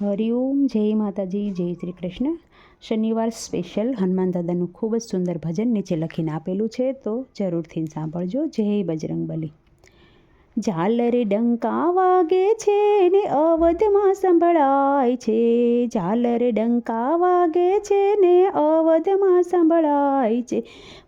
હરિઓમ જય માતાજી, જય શ્રી કૃષ્ણ. શનિવાર સ્પેશિયલ હનુમાન દાદાનું ખૂબ જ સુંદર ભજન નીચે લખીને આપેલું છે, તો જરૂરથી સાંભળજો. જય બજરંગબલી. ઝાલરે ડંકા વાગે છે ને અવધમાં સંભળાય છે. ઝાલરે ડંકા વાગે છે ને અવધમાં સંભળાય છે.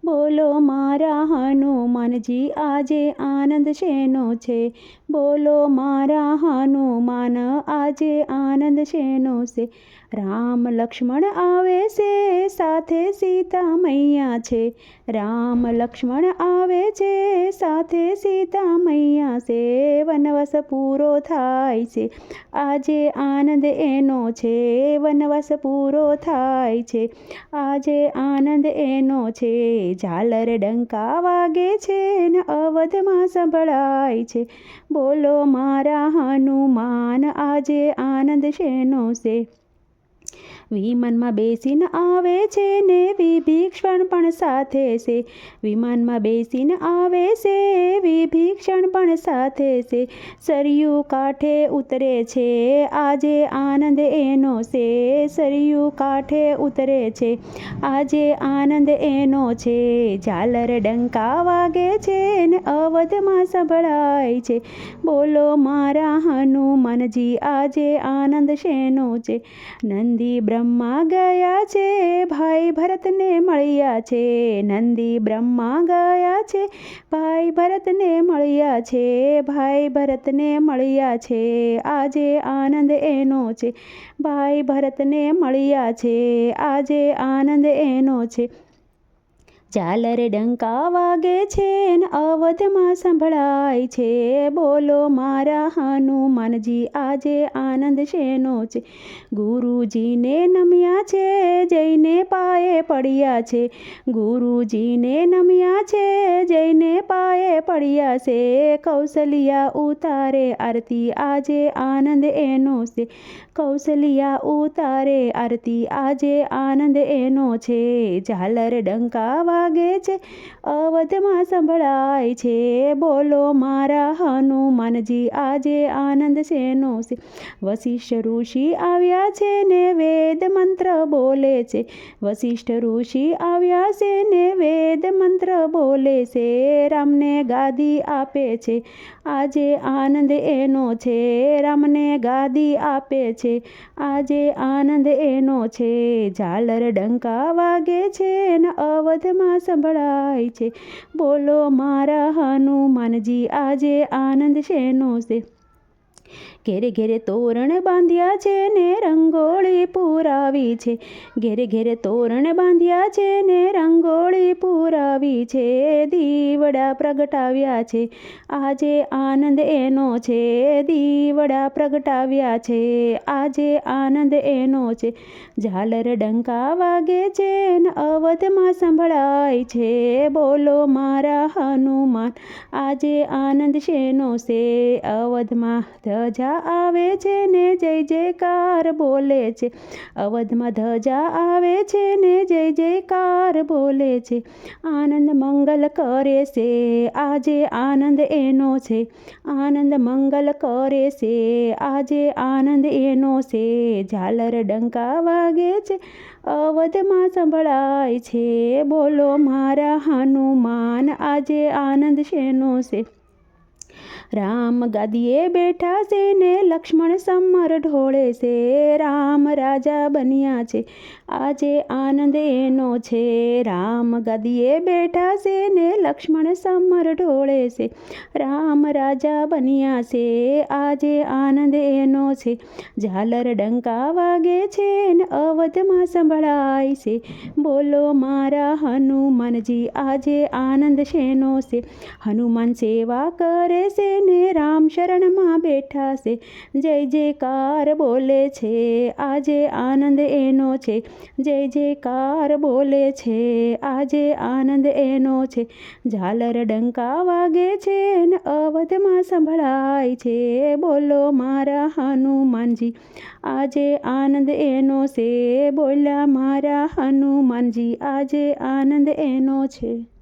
બોલો મારા હનુમાનજી, આજે આનંદ શેનો છે? બોલો મારા હનુમાન, આજે આનંદ શેનો છે? રામ લક્ષ્મણ આવે છે, સાથે સીતા મૈયા છે. રામ લક્ષ્મણ આવે છે, સાથે સીતા મૈયા છે. વનવાસ પૂરો થાય છે. આજે આનંદ એનો છે, વનવાસ પૂરો થાય છે. આજે આનંદ એનો છે, ઝાલર ડંકા વાગે છે ને અવધમાં સંભળાય છે. બોલો મારા હનુમાન આજે આનંદ શેનો છે? વિમાનમાં બેસીને આવે છે ને વિભીક્ષણ પણ સાથે છે. વિમાનમાં બેસીને આવે છે, વિભીક્ષણ પણ સાથે છે. સરયુ કાંઠે ઉતરે છે, આજે આનંદ એનો છે. સરયુ કાંઠે ઉતરે છે, આજે આનંદ એનો છે. ઝાલર ડંકા વાગે છે ને અવધમાં સંભળાય છે. બોલો મારા હનુમાનજી, આજે આનંદ શેનો છે? નંદી બ્રહ્મા ગયા છે, ભાઈ ભરતને મળ્યા છે, નંદી બ્રહ્મા ગયા છે, ભાઈ ભરતને મળ્યા છે, ભાઈ ભરતને મળ્યા છે, આજે આનંદ એનો છે, ભાઈ ભરતને મળ્યા છે, આજે આનંદ એનો છે ઝાલર ડંકા વાગે છે અવધમાં સંભળાય છે. બોલો મારા હનુમાનજી, આજે આનંદ શેનો છે? ગુરુજીને નમ્યા છે, જઈને પાયે પડ્યા છે. ગુરુજીને નમ્યા છે, જઈને પાયે પડ્યા છે, કૌશલ્યા ઉતારે આરતી, આજે આનંદ એનો છે. કૌશલ્યા ઉતારે આરતી, આજે આનંદ એનો છે. ઝાલર ડંકા વાગે છે, અવધમાં સંભળાય છે. બોલો મારા હનુમાનજી, આજે આનંદ શેનો છે? વશિષ્ઠ ઋષિ આવ્યા છે ને વેદ મંત્ર બોલે છે. વશિષ્ઠ ઋષિ આવ્યા છે ને વેદ મંત્ર બોલે છે. રામને ગાદી આપે છે. આજે આનંદ એનો છે. રામને ગાદી આપે છે. આજે આનંદ એનો છે. ઝાલર ડંકા વાગે છે ને અવધમાં સંભળાય છે. બોલો મારા હનુમાનજી, આજે આનંદ શેનો છે? ઘેરે ઘેરે તોરણ બાંધ્યા છે ને રંગોળી પુરાવી છે. ઘેરે ઘેરે તોરણ બાંધ્યા છે ને રંગોળી પુરાવી છે. દીવડા પ્રગટાવ્યા છે. આજે આનંદ એનો છે. દીવડા પ્રગટાવ્યા છે. આજે આનંદ એનો છે. ઝાલર ડંકા વાગે છે ને અવધમાં સંભળાય છે. બોલો મારા હનુમાન, આજે આનંદ શેનો છે? અવધમાં આવે છે ને જય જયકાર બોલે છે. અવધમાં ધજા આવે છે ને જય જયકાર બોલે છે. આનંદ મંગલ કરે છે, આજે આનંદ એનો છે. આનંદ મંગલ કરે છે, આજે આનંદ એનો છે. ઝાલર ડંકા વાગે છે અવધમાં સંભળાય છે. બોલો મારા હનુમાન, આજે આનંદ શેનો છે? રામ ગાદીએ બેઠા છે ને લક્ષ્મણ સમર ઢોળે છે. રામ રાજા બન્યા છે. આજે આનંદ એનો છે. રામ ગાદીએ બેઠા છે ને લક્ષ્મણ સમર ઢોળે છે. રામ રાજા બન્યા છે. આજે આનંદ એનો છે. ઝાલર ડંકા વાગે છે ને અવધમાં સંભળાય છે. બોલો મારા હનુમાનજી, આજે આનંદ શેનો છે? હનુમાન સેવા કરે છે ને રામ શરણમાં બેઠા છે. જય જયકાર બોલે છે. આજે આનંદ એનો છે. જય જયકાર બોલે છે. આજે આનંદ એનો છે. ઝાલર ડંકા વાગે છે ને અવધમાં સંભળાય છે. બોલો મારા હનુમાનજી, આજે આનંદ એનો છે. બોલ્યા મારા હનુમાનજી, આજે આનંદ એનો છે.